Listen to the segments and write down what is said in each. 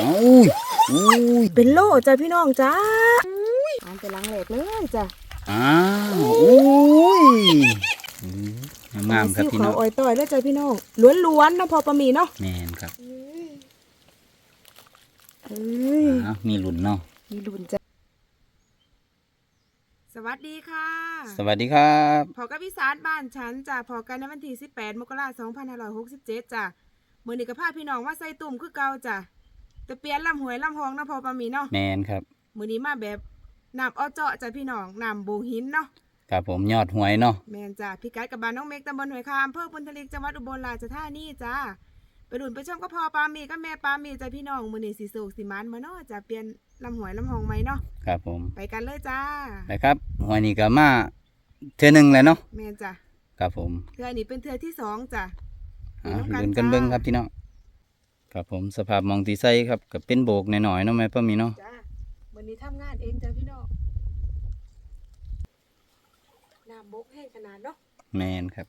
อุ้ยอุ้ยเป็นโลจ้ะพี่น้องจ้าอ่านไปหลังแหลกเลยจ้ะอ้าวอุ้ยอืมงามๆครับซิ่วพี่ขาน้วองอ้อยต่อยเลยจ้ะพี่น้องล้วนๆนะพอประมีเนาะแมนครับเอ้ยอ้าวมีหลุนเนาะมีลุนจ้ะสวัสดีค่ะ สวัสดีครับพอกับพิสารบ้านฉันจ้ะพอกันในวันที่18มกราคม2567จ้ะมื้อนี้ก็พาพี่น้องมาใส่ตุ่มคือเก่าจ้ะ แต่เปลี่ยนลำหวยลำหองนะพอประมีเนาะแมนครับมื้อนี้มาแบบน้ำเอาเจาะจ้ะพี่น้องน้ำโบหินเนาะครับผมยอดหวยเนาะแมนจ้าพี่กัดกับบ้านน้องเมกตำบลหอยคามอำเภอพุนทลิกจังหวัดอุบลราชธานีจ้าไปดุนไปชมก็พอปามีก็แม่ปามีจ้าพี่น้องมือนี่สีสูกสีมันมาเนาะจะเปลี่ยนลำหวยลำหองไหมเนาะครับผมไปกันเลยจ้าไปครับหวยนี่ก็มาเทื่อหนึ่งแล้วเนาะแมนจ้าครับผมเทือนี้เป็นเทือที่สองจ้าอ่าไปน้ำกันลุ้นกันจ้าเบิ้งครับพี่น้อง ครับผมสภาพมองตีไซครับก็เป็นโบกหน่อยๆเนาะแม่ป้ามีเนาะจ้าวันนี้ทำงานเองจ้าพี่น้องน้ำบกแห้งขนาดเนาะแมนครับ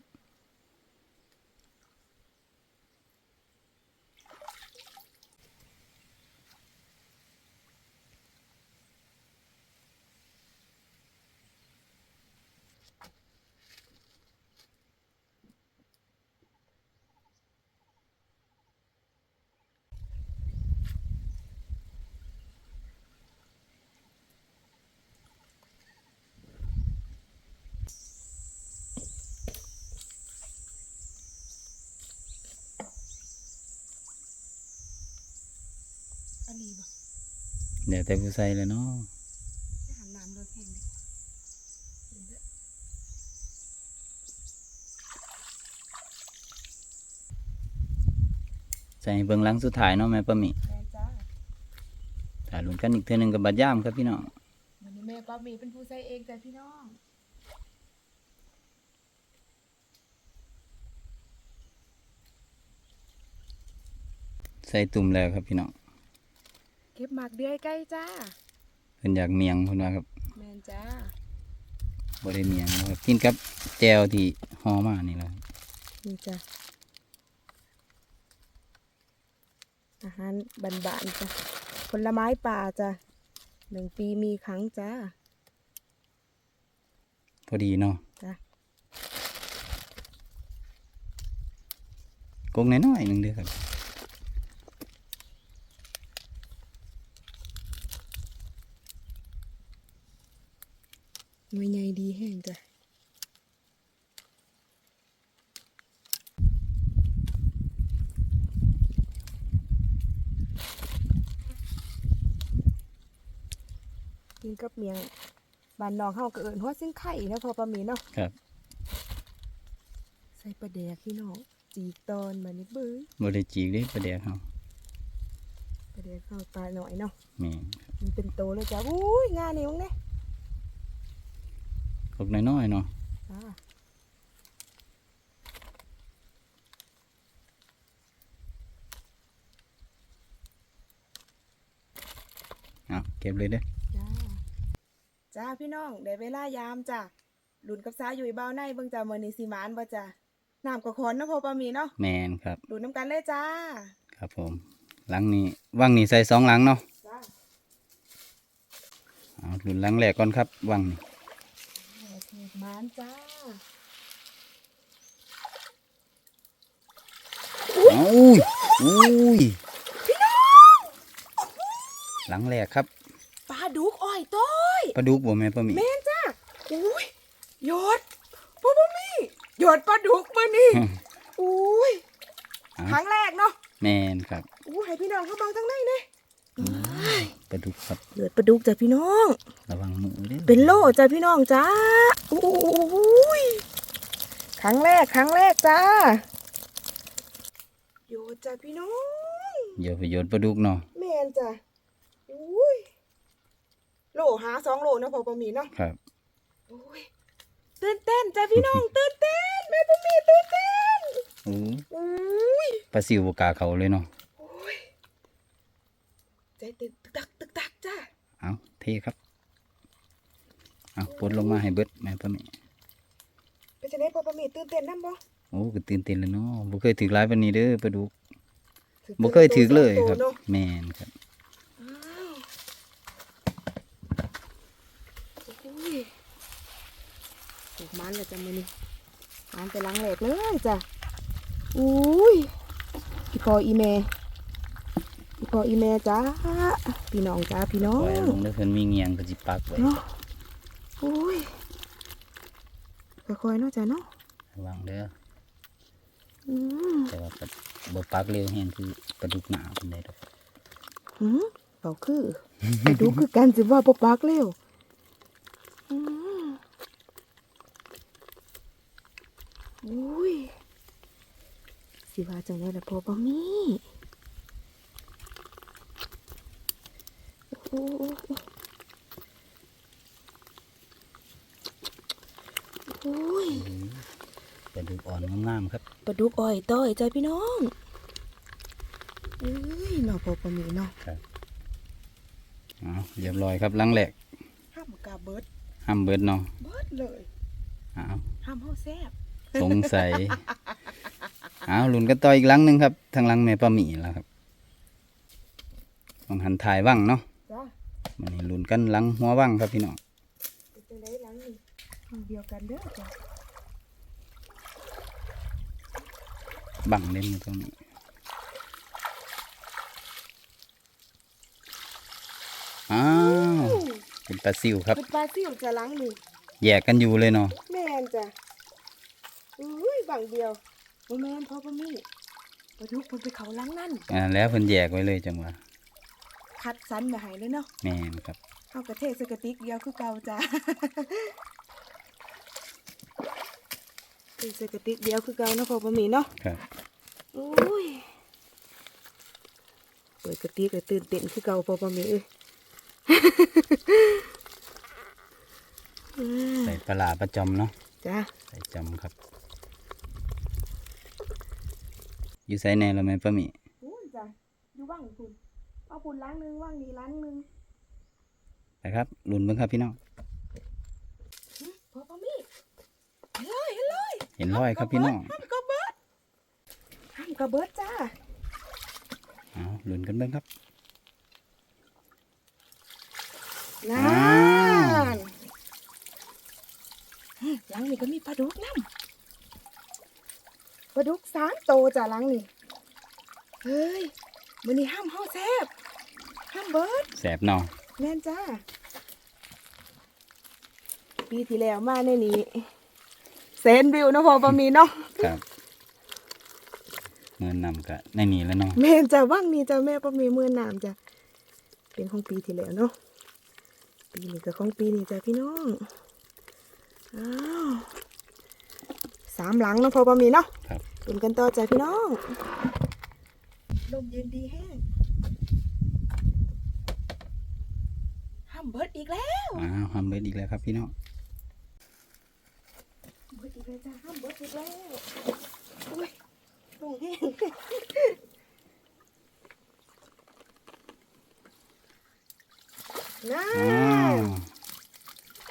อันนี้บ่ เดี๋ยวแต่ผู้ใส่เลยเนาะให้หันน้ำเลิกแห้งดิใส่เบิ้งหลังสุดท้ายเนาะแม่ป้ามีแมนจ้าถ่ายลุ้นกันอีกเทื่อหนึงกับบัดย่ามครับพี่น้องวันนี้แม่ปามีเป็นผู้ใส่เองจ้าพี่น้องใส่ตุ่มแล้วครับพี่น้องเก็บหมากเดือยใกล้จ้าเพิ่นอยากเมียงเพิ่นว่าครับแมนจ้าบ่ได้เมียงนะครับกินกับแจวที่ห่อมานี่แหละครับนี่จ้ะอาหารบานๆจ้ะผลไม้ป่าจ้ะหนึ่งปีมีครั้งจ้าพอดีเนาะจ้ะกงน้อยๆหนึงเด้อครับ หน่วยใหญ่ดีแห้งจ้ะกินกับเมียงบานนองเฮาก็เอิญหัวซิ่งไข่นะพอประมีเนาะครับ ใส่ปลาแดกพี่น้องจีกตอนมานิเบิ้งบ่ได้จีกเด้ประเดี๋ยวเฮาปลาแดกเข้าตาหน่อยเนาะแม่นครับมันเป็นโตเลยจ้ะอุ้ยงานนี่มั้งเนี่ย กกน้อยๆเนาะจ้าเอาเก็บเลยเด้อจ้าจ้าพี่น้องได้เวลายามจ้ะหลุนกับสายอยู่อีเบ้าในเบิ่งจ้ามื้อนี้สิหมานบ่จ้ะน้ำก็ขอนเนาะพอปามีเนาะแม่นครับหลุนน้ำกันเลยจ้า ครับผมหลังนี้วังนี้ใส่สองหลังเนาะจ้าเอาหลุนหลังแรกก่อนครับวังนี้โอเคห มานจ้าเอาอุ้ยอุ้ยหลังแรกครับปลาดุกอ้อยต้อยปลาดุกบ่แม่ป้าหมีแม่นจ้าอุ้ยหยดพ่อปามีหยดปลาดุกมื้อนี้อุ้ยเอาครั้งแรกเนาะแม่นครับอู้ให้พี่น้องเขาบังทั้งในเด้ ปลาดุกครับหยดปลาดุกจ้ะพี่น้อง ระวังมือเด้อเป็นโลจ้ะพี่น้องจ้าอุ้ยครั้งแรกครั้งแรกจ้าโยดจ้ะพี่น้องเดี๋ยวไปโยนปลาดุกเนาะแมนจ้ะอุ้ยโลหาสองโลนะพอประมีเนาะครับอุ้ยตื่นเต้นจ้ะพี่น้องตื่นเต้นแม่ประมีตื่นเต้นอู้อุ้ยปลาซิวบกล้าเขาเลยเนาะอุ้ยใจตึก ตักจ้าเอาเทครับ เอาปนลงมาให้เบิดแม่ป้าเมย์เป็นจะได้ป้ปเมย์ตื่นเต้นน้ำบ่โอ้ก็ตื่นเต้นแล้วเนาะบ่เคยถือร้ายปานี้เด้อปลาดุบ่เคยถือเลยครับ แม่นครับถูมันเลยจ้ะมือนี่มันไปล้างเหล็กเลยจ้ะอุ้ยพี่พออีเม่ พออีเมจ้าพี่น้องจ้าพี่น้อปล่อยงลงแล้วเพิ่นมีเงียงเพิ่นสิปักไว้เนาะอุ้ยค่อยๆเนาะจ้ะเนาะระวังเด้ออืมแต่ว่าก็บ่ปักเร็วแฮงคือปลาดุกหนาเพิ่นได้ดอกหืมเบาคือไปดูคือกันสิว่าปปักเร็วอืมอุ้ยสิว่าจังเลยละพอปะมีโอ้โหโอ้ย ปลาดุกอ่อนงามๆครับ ปลา ดุกอ้อยต้อยใจพี่น้องเอ้ยเนาะพอปะมีเนาะเอาเรียบร้อยครับหลังแหลกห้ามกาเบิดห้ามเบิดเนาะเบิดเลยเอาห้ามเฮาแซ่บสงสัยเอาลุ้นกันต่ออีกหลังหนึงครับ ทางหลังแม่ปลาหมีแล้วครับต้องหันถ่ายว่างเนาะจ้ามันนี้ลุ้นกันหลังหัวว่างครับพี่น้องเป็นจังไดหลังนี่ห้องเดียวกันเด้อจ้ะ บังเล่นอยู่ตรงนี้อ้าวเป็นปลาซิวครับ เป็นปลาซิ่วจะหลังนี่แยกกันอยู่เลยเนาะแม่นจ้ะอุ้ยบังเดียวบ่แม่นพ่อบ่มีปลาดุกเพิ่นไปเขาหลังนั่นอ่าแล้วเพิ่นแยกไว้เลยจังหวะคัดสรรมาให้เลยเนาะแม่นครับเฮากระเทศใส่กระติกเดียวคือเก่าจ้ะ เทใส่กระติกเดียวคือเก่าเนาะพ่อบ่มีเนาะครับอุ้ยเปิดกระติกเลยตื่นเต้นคือเก่าพ่อบ่มีเอ้ยอืมใส่ปลาร้าประจอมเนาะจ้ะใส่จอมครับอยู่ใส่แน่แล้วไหมป้าหมีอู้ยจ้ะอยู่ว่างคุณเอาคุณล้างหนึงว่างนี้ล้างหนึงไปครับลุ้นเบิ่งครับพี่น้องหึพ่อบ่มีเห็นเลยเห็นเลยเห็นรอยครับพี่น้องห้ามกระเบิดห้ามกระเบิดจ้าเอาลุ้นกันเบิ่งครับนั่อ้าวนหึหลังนี่ก็มีปลาดุกน้ำปลาดุกสามโตวจ้ะหลังนี่เฮ้ยมื้อนี้ห้ามเฮาแซ่บห้ามเบิดแสบเนาะแม่นจ้าปีที่แล้วมาในนี้ แสนวิวเนาะพอประมีเนาะครับเงินนำกะในนี้แล้วเนาะแม่นจ้าว่างนี้จ้าแม่ประมีมือน้ำจ้ะเป็นของปีที่แล้วเนาะปีนี้ก็ของปีนี้จ้ะพี่น้องอ้าวสามหลังเนาะพอประมีเนาะครับเป็นกันต่อจ้ะพี่น้องลมเย็นดีแห้งห้ามเบิดอีกแล้วอ้าวทำเบิดอีกแล้วครับพี่น้อง เบิดอีกแล้วจ้าห้ามเบิดอีกแล้วอุ้ยลงแห้งน่า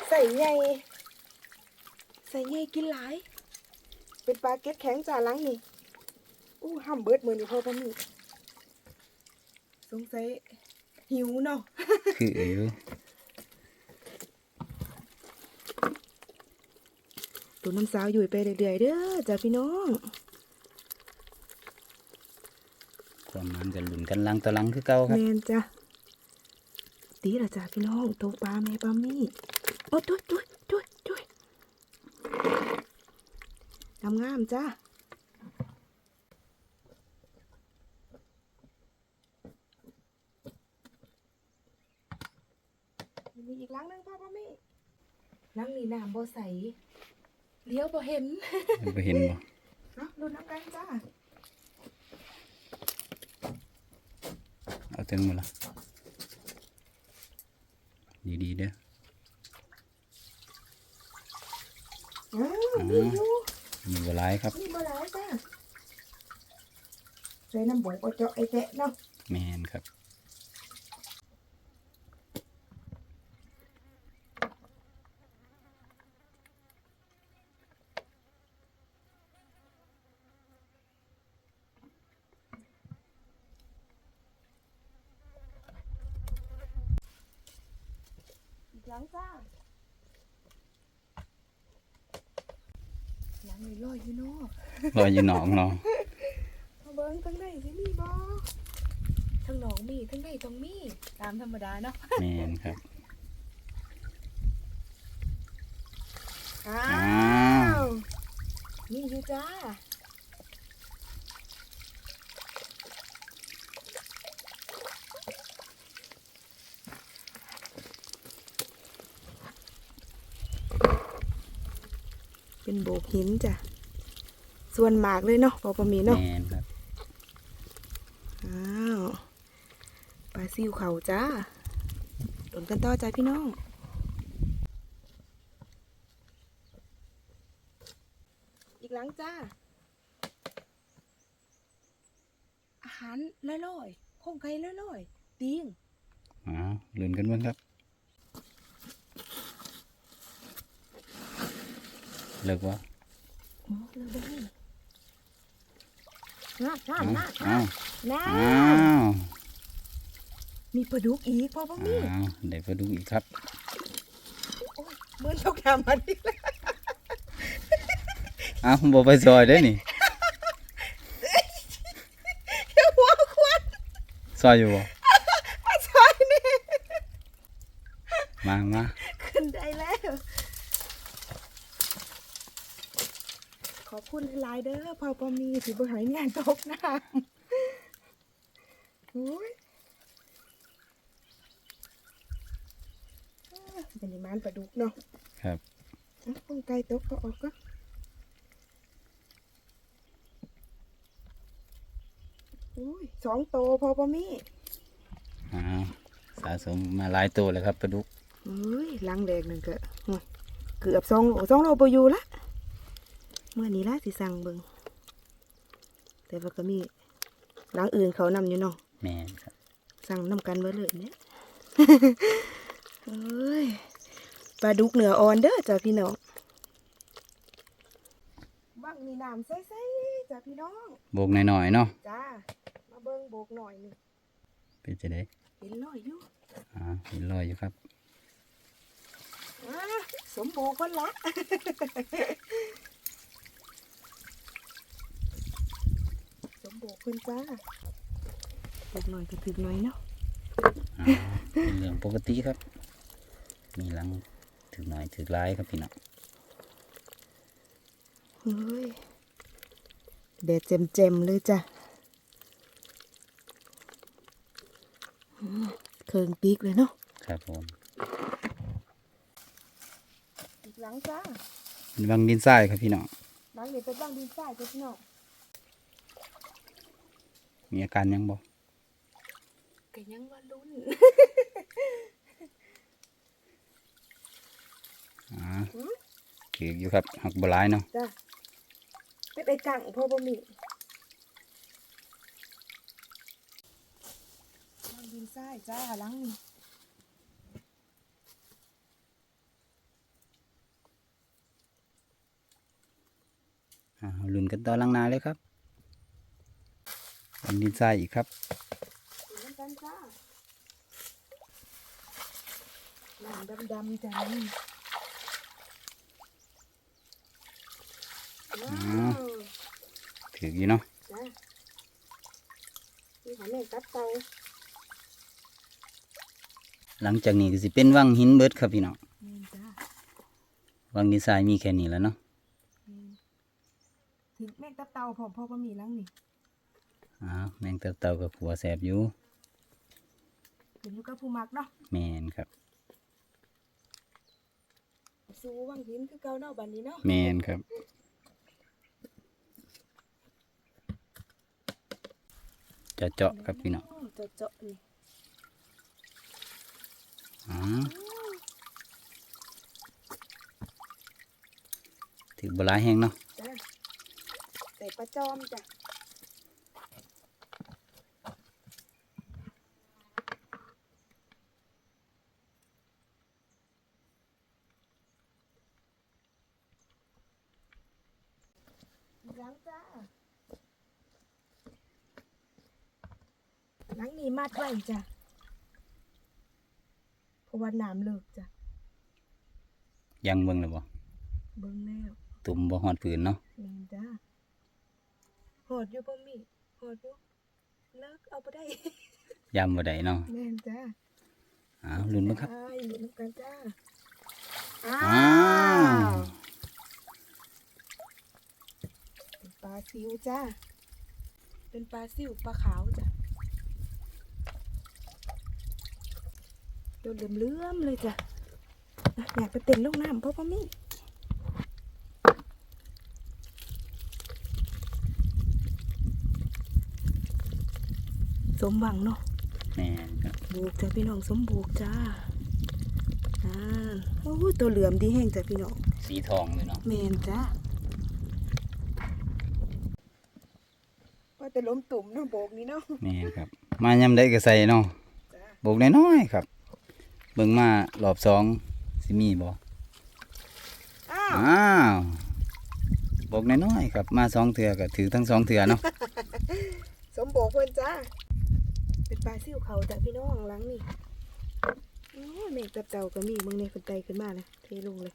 ใส่ใหญ่ใส่ใหญ่กินหลาย เป็นปลาเก็ตแข็งจ่าหลังนี่อู้ห้ามเบิดมือนี่พ่อพ่อมีสงสัยหิวเนาะคือ มัน้ำสาวอยู่ไปเรื่อยๆเด้อจ้าพี่น้องความมันจะลุ้นกันลังต่อหลังคือเก่าครับแมนจ้ะตีละจ้าพี่น้องตัวปลาแม่ปลามีโอ้ตุ้ยตุ้ยตุ้ยตุ้ยงามงามจ้ามีอีกลังนึงพ่อปลามีหลังนี้น้ำบ่ใส เลี้ยวบ่เห็นไปเห็นบ่เนาะดูน้ำกันจ้าเอาถึงหมดละดีๆเด้อ อ้าวมีอยู่มีเวลายครับ มีบ่หลายจ้าใส่น้ำบกเอาเจาะไอ้แตะเนาะแมนครับ อีกหลังจ้าเลยลอยอยู่เนอกลอยอยู่หนองเนาะมาเบิ้งทั้งใดสิมีบ่ทั้งหนองมีทั้งใดต้องมีตามธรรมดาเนาะแมนครับอ้าอ้าววนี่อยู่จ้า เป็นโบกหินจ้ะ ส่วนหมากเลยเนาะพอประมีเนาะแมนครับอ้าวปลาซิวเขาจ้าโดนกันต่อจ้าพี่น้องอีกหลังจ้า อาหารลอยๆโคงไก่ลอยๆปิ้งอ้าวลุ้นกันเบ้างครับ เลิกว่าโอ้เราได้น่าน่าอ้าวน่าอ้าวน่าอ้าวมีปลาดุกอีกพ่อพ่อมีอ้าวได้ปลาดุกอีกครับโอ้ยเหมือนเขาทำมาดิเลยอ้าวบ่ไปซอยได้อนี่หัวควันซอยอยู่บ่มาซอยนี่มามาขึ้นได้แล้ว ขอบคุณหลายเด้อพ่อปอมีสิบ่ใหายงานตกน้ำโอ้ยอ่าเป็นนิมานปลาดุกเนาะครับอะป้องไก่ตกก็ออกก็โอ้ยสองโตพอปอมีอ้าวสะสมมาหลายตัวเลยครับปลาดุกเฮ้ยลังแดงหนึ่งก็โอ้ยเกือบสองโลสองโลปอยู่ละ เมื่อนี้ละสิสั่งเบิงแต่ว่าก็มีหลังอื่นเขานำอยู่เนาะแมนครับ สั่งนำกันไว้เลยเนี่ยเฮ้ยปลาดุกเหนืออ่อนเด้อจ้ะพี่น้องบังมีน้ำใสๆจ้ะพี่น้องโบกหน่อยๆเนาะจ้ามาเบิ่งโบกหน่อยหนึงเป็นจะได้เห็นลอยอยู่อ่าเห็นลอยอยู่ครับอ่าสมโบกคนละ สม โบกคนจ้าโบกหน่อยก็ถึกหน่อยเนาะอ่าเป็นเรื่องปกติครับ มีหลังถึกหน่อยถึกร้ายครับพี่น้องเฮ้ยแดดเจมๆเลยจ้ะอืมเคิงปีกเลยเนาะครับผมอีกหลังจ้าเป็นวังดินทรายครับพี่น้องหลังนี้เป็นบ้างดินทรายจ้ะพี่น้อง มีอาการหยังบ่ก็ยังว่าลุ้นอ่าหือถืออยู่ครับหักบหลายเนาะจ้ะเป็นไอ้กังพ่อบ่มีบ้างดินทรายจ้าหลังนี้อ่าลุ้นกันต่อหลังนาเลยครับ วังดินทรายอีกครับสีน้ำตาลจ้าหลังดำๆจ้านี่ว้าวถืออยู่เนาะจ้านี่หาแม่กับเตาหลังจากนี้ก็สิเป็นวังหินเบิดครับพี่น้องแม่นจ้าวังดินทรายมีแค่นี้แล้วเนาะแม่นถึงแม่กับเตาพร้อมพ่อบ่มีหลังนี่ อ่าแมงเต่าเต่ากับขัวแสบอยู่ขึ้นอยู่กับผู้มักเนาะแมนครับ สู้วังหินคือเก่าเนาะบัดนี้เนาะแมนครับ จะเจาะครับพี่น้องโเจาะเจาะนี่อ่าถือบหลายแห้งเนาะจ้าใส่ปลาจอมจ้ะล้างจ้าล้างนี่มั ดไว้จ้ะเพราะว่าน้ำเลิกจ้ะยังเบิ่งเลยบ่เบิ่งแล้วตุ่มบ่ฮอดพื้นเนาะแม่นจ้าหอดอยู่บ่มีหอดอยู่เลิกเอาไปได้ยามบ่ได้เนาะแม่นจ้าอ้าวลุ้นเบิ่งครับใช่อยู่น้ำกันจ้าอ้าวเป็นปลาซิวจ้าเป็นปลาซิวปลาขาวจ้ะ ตัวเหลื่อมๆเลยจ้ะอะอยากไปเต้นลูกน้ำเพราะพ่อมี่สมหวังเนาะแม่นครับบูกจ้ะพี่น้องสมบูกจ้าอ่าโอ้ยตัวเหลื่อมดีแห้งจ้ะพี่น้องสีทองเลยเนาะแมนจ้าว่าแต่ล้มตุ่มเนาะโบกนี้เนาะแม่นครับ มายามใดก็ใส่เนาะจ้าโบกน้อยๆครับเบิ่งมารอบสองสิมีบ่อ้าวอ้าวโบกน้อยๆครับมาสองเถื่อก็ถือทั้งสองเถื่อเนาะสมโบกเพิ่นจ้าเป็นปลาซิ่วเขาจ้ะพี่น้องหลังนี่โอ้ยแมงตับเต่าก็มีมึงเนี่ยคนไตขึ้นมาเลยเทลงเลย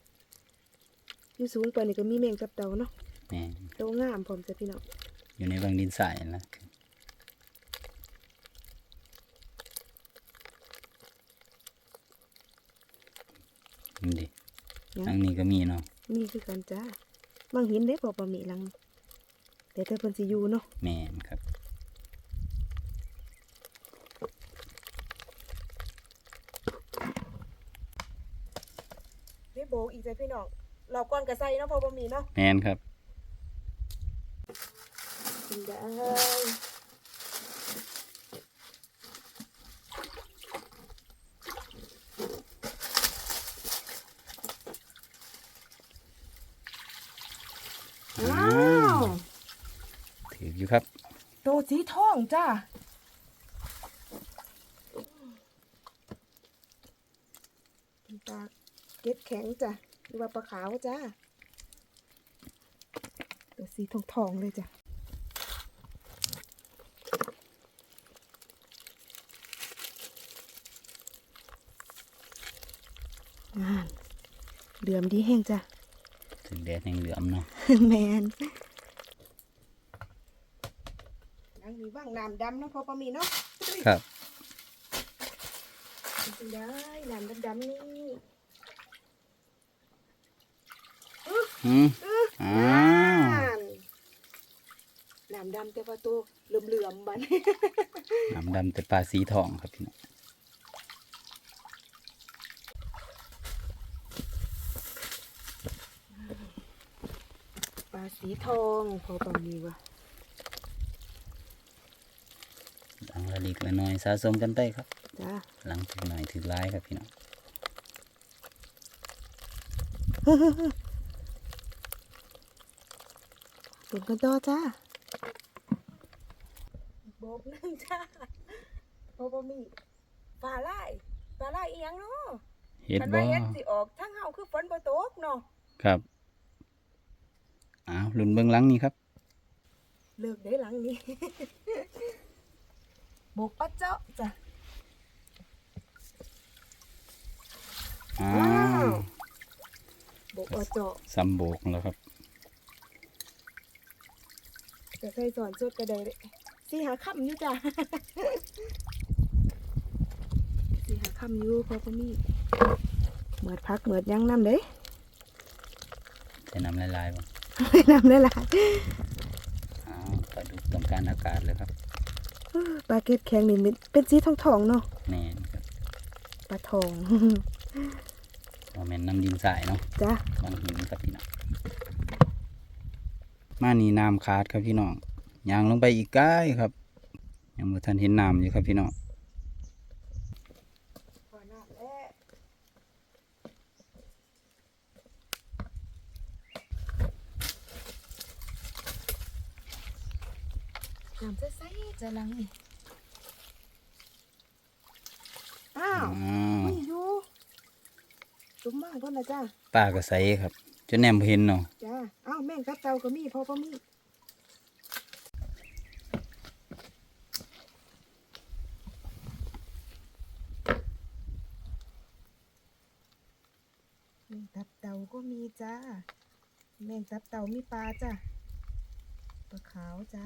อยู่สูงไปนี่ก็มีแมงตับเต่าเนาะแม่นโตงามพร้อมจ้ะพี่น้องอยู่ในบางดินทรายนั่นนะ นี่ดิทางนี้ก็มีเนาะมีคือกันจ้าบางหินได้พอปลาหมีหลังนี่เดี๋ยวแต่เพิ่นสิอยู่เนาะแม่นครับได้โบกอีกจ้ะพี่น้องรอบก่อนก็ใส่เนาะพอปลาหมีเนาะแม่นครับกินได้ว้าว ถื ออยู่ครับ โตสีทองจ้าเป็นปลาเก็ดแข็งจ้ะหรือว่าปลาขาวจ้าตัวสีทองทองๆเลยจ้ะงานเหลื่อมดีแห้งจ้ะถึงแดดแห่งเหลือมเนาะแมน นังมีว่างน้ำดำเนาะพอประมีเนาะครับเป็นได้น้ำดำๆนี่อืมอ้าวน้ำดำแต่ว่าตัวเหลื่อมๆบันน้ำดำแต่ปลาสีทองครับพี่น้องปลาสีทองพอประมีวะ ดัง ละลิกละน้อยสะสมกันได้ครับจ้าหลังถึงหน่อยถึงร้ายครับพี่น้องเป็นกันต่อจ้าโบกนั่งจ้าพอประมีปลาไล่ปลาไล่อีหยังเนาะเฮ็ดคันบ่ว่าเฮ็ดสิออกทั้งเฮาคือฝนบ่ตกเนาะครับอ้าวลุ่นเบื้องหลังนี่ครับ เลิกได้หลังนี้ บกปัดเจ้าจ้ะอ้าว้าววบกอเจาะซ้ำโบกแล้วครับจะใส่สอนสดกระไดเลยสีหาค่ำอยู่จ้ะสีหาค่ำอยู่พอพอมีเหมือดพักเหมือดยังน้ำเด้ใส่น้ำลายๆบ่น้ำได้ละอ้าวปลาดุกต้องการอากาศเลยครับ ปลาเก็ดแข็งนี่มันเป็นสีทองทองๆเนาะแม่นครับปลาทองว่าแม่นน้ำดินทรายเนาะจ้ะบางหินครับพี่น้องมานี่น้ำขาดครับพี่น้องย่างลงไปอีกใกล้ครับ ยังบ่ทันเห็นน้ำอยู่ครับพี่น้อง พอน้ำแล้วน้ำ ใสๆจะลังนี่อ้าวอ้าวไม่อยู่จุ่มมากพ่นนะจ้าป้าก็ใส่ครับจนแนมบ่เห็นเนาะจ้าอ้าวแม่งกับเตาก็มีพ่อก็มีแม่งกับเตาก็มีจ้าแมงตับเต่ามีปลาจ้ะปลาขาวจ้า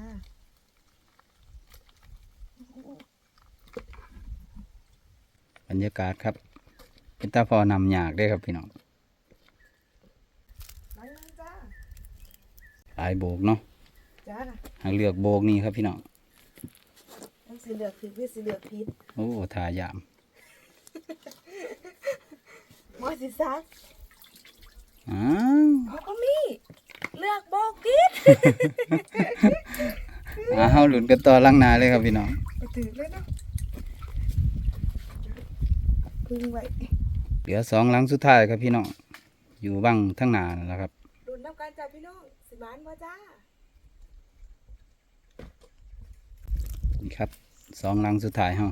บรรยากาศครับ เป็นตาพอนำยากได้ครับพี่น้องล้างมือจ้าหลายโบกเนาะจ้าหากเลือกโบกนี่ครับพี่น้องต้องสีเหลือกผิดหรือสีเหลือกผิดโอ้ทายามหมอสิซักอ้าวเขาก็มีเลือกโบกิดอ้าวหลุนกันต่อลังหนาเลยครับพี่น้องไป ถือเลยเนาะพึ่งไว้เหลือสองหลังสุดท้ายครับพี่น้องอยู่บ้างทั้งหนาแล้วครับรุนน้ำกันจ้าพี่น้องสิมานบ่จ้านี่ครับสองหลังสุดท้ายเฮา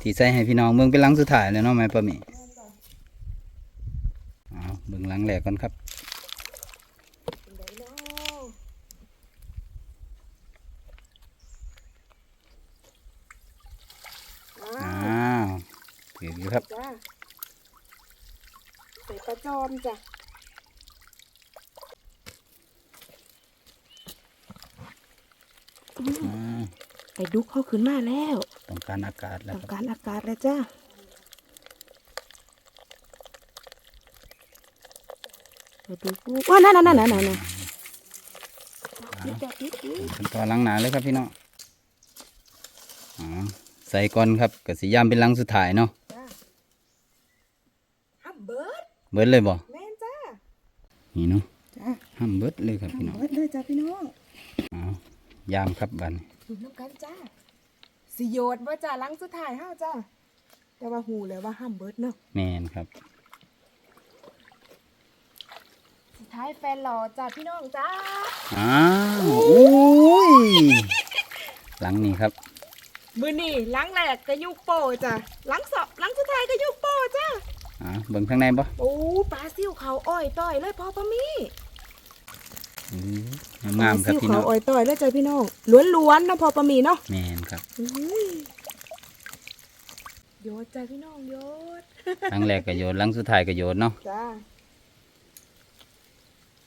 ที่ใส่ให้พี่น้องเบิ่งเป็นหลังสุดท้ายแล้วเนาะแม่ปะหมีแม่นจ้ะอ้าวเบิ่งหลังแรกก่อนครับ เป็นไดเนาะอ้า อ้าว ถืออยู่ครับจ้าใส่ปลาจอมจ้ะอ้าวไอ้ดุกเขาขึ้นมาแล้วต้องการอากาศแล้วต้องครับการอากาศแล้วจ้าไอ้ดุกว่านั่นนั่นนั่นนั่นนั่นปิดจ้ะปิดปิดขั้นตอนหลังหนาเลยครับพี่น้องอ๋อใส่ก่อนครับกสิยามเป็นหลังสุดท้ายเนาะ จ้าฮัมเบิร์ด เบิดเลยบ่แม่นจ้านี่เนาะจ้าห้ามเบิดเลยครับฮัพี่มน้องเบิร์ดเลยจ้าพี่น้องอ๋อยามครับบัดนดูน้ำกันจ้าสิโยดว่าจ้าหลังสุดท้ายเฮาจ้าแต่ว่าหูแล้วว่าฮัมเบิร์ดเนาะแมนครับสุดท้ายแฟนหล่อจ้าพี่น้องจ้าอ้าวอุ้ยหลังนี้ครับมือนี่หลังแรกก็ยุกโปจ้ะหลังสองหลังสุดท้ายก็ยุกโปจ้ะ อ่าเบิ่งข้างในบ่โอ้ปลาซิ่วเขาอ้อยต้อยเลยพ่อปะมี่อืมงามๆครับปลซิ่วพี่เขาน้องอ้อยต้อยเลยจ้ะพี่น้องล้วนๆเนาะพ่อปะมี่เนาะแมนครับอุ้ยโยดจ้ะพี่น้องโยดครั้งแรกก็โยนหลังสุดท้ายก็โยนเนาะจ้า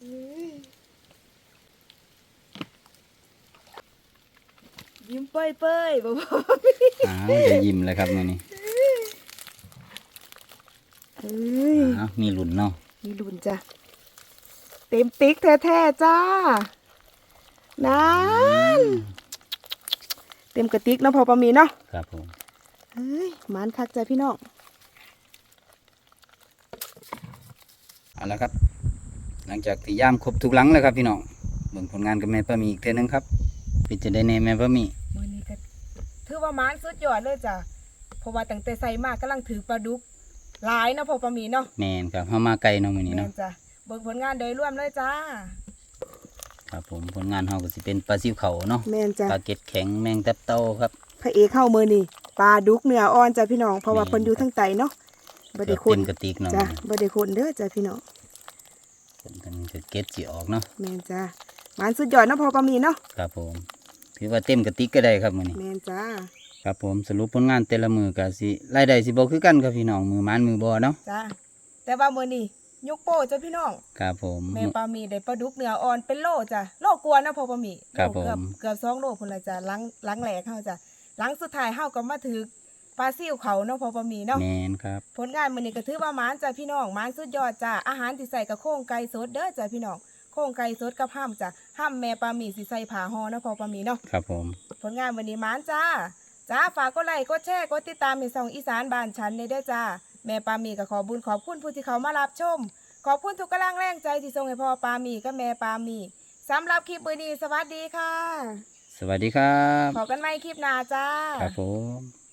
อุ้ยยิ้มเป้ยเป้ยๆบ่พ่อปะมี่อ้าวจะยิ้มเลยครับมื้อนี้เอ้ ยอ้าวมีหลุนเนาะมีลุนจ้ะ เต็มติ๊กแท้ๆจ้า นั่น เต็มกระติกเนาะพอประมีเนาะครับผมเฮ้ยหมันคักจ้ะพี่น้อง เอาละครับ หลังจากที่ย่ามครบทุกหลังแล้วครับพี่น้องเบิ่งผลงานกับแม่ป้ามีอีกเทื่อนึงครับเป็นจะได้ในแม่ป้ามีมือนี้ก็ถือว่าหมันสุดยอดเลยจ้ะเพราะว่าตั้งแต่ใส่มากกำลังถือปลาดุก หลายเนาะพอประมีเนาะแมนครับเฮามาไกลเนาะมื้อนี้แม่เนาะนจ้ะเบิ่งผลงานโดยรวมเลยจ้า ครับผมผลงานเฮาก็สิเป็นปลาซิวเขาเนาะแม่นจ้ะปลาเก็ดแข็งแมงตับเต้าครับ พระเอกเข้ามือนี่ปลาดุกเนื้ออ่อนจ้ะพี่น้องเพราะว่าแม่นเพิ่นอยู่ทั้งไตเนาะบ่ได้คเต็นมกระติกเนาะจ้ะบ่ได้คนเด้อจ้ะพี่น้องคนกันจะเก็ดสิออกเนาะแม่นจ้ะหมันสุดยอดเนาะพอประมีเนาะครับผมถือว่าเต็มกระติกก็ได้ครับมื้อนี้แม่นจ้า ครับผมสรุปผลงานแต่ละมือก็สิรายได้สิบ่คือกันครับพี่น้องมือมันมือบ่เนาะจ้าแต่ว่ามื้อนี้ยกโป้จ้ะพี่น้องครับผมแม่ปลาหมีได้ปลาดุกเนื้ออ่อนเป็นโลจ้ะโลกวนนะพอปลาหมีครับโลเกือบผมเกือบสองโลพุ่นละจ้ะหลังหลังแหลกเฮาจ้ะหลังสุดท้ายเฮาก็มาถือปลาซิ่วเขาเนาะพอปลาหมีเนาะแมนครับผลงานมื้อนี้ก็ถือว่าหมานจ้ะพี่น้องหมานสุดยอดจ้ะอาหารที่ใส่กับโครงไก่สดเด้อจ้ะพี่น้องโครงไก่สดกับห้ามจ้ะห้ามแม่ปลาหมีสิใส่ผ้าห่อเนาะพอปลาหมีเนาะครับผมผลงานวันนี้หมานจ้า จ้าฝากกดไลค์กดแชร์กดติดตามให้ส่องอีสานบ้านฉันในเด้อจ้า แม่ปามีก็ขอบุญขอบคุณผู้ที่เขามารับชม ขอบคุณทุกกำลังแรงใจที่ส่งให้พ่อปามีกับแม่ปามีสำหรับคลิปวันนี้สวัสดีค่ะ สวัสดีครับ ขอกันใหม่คลิปหน้าจ้า ครับผม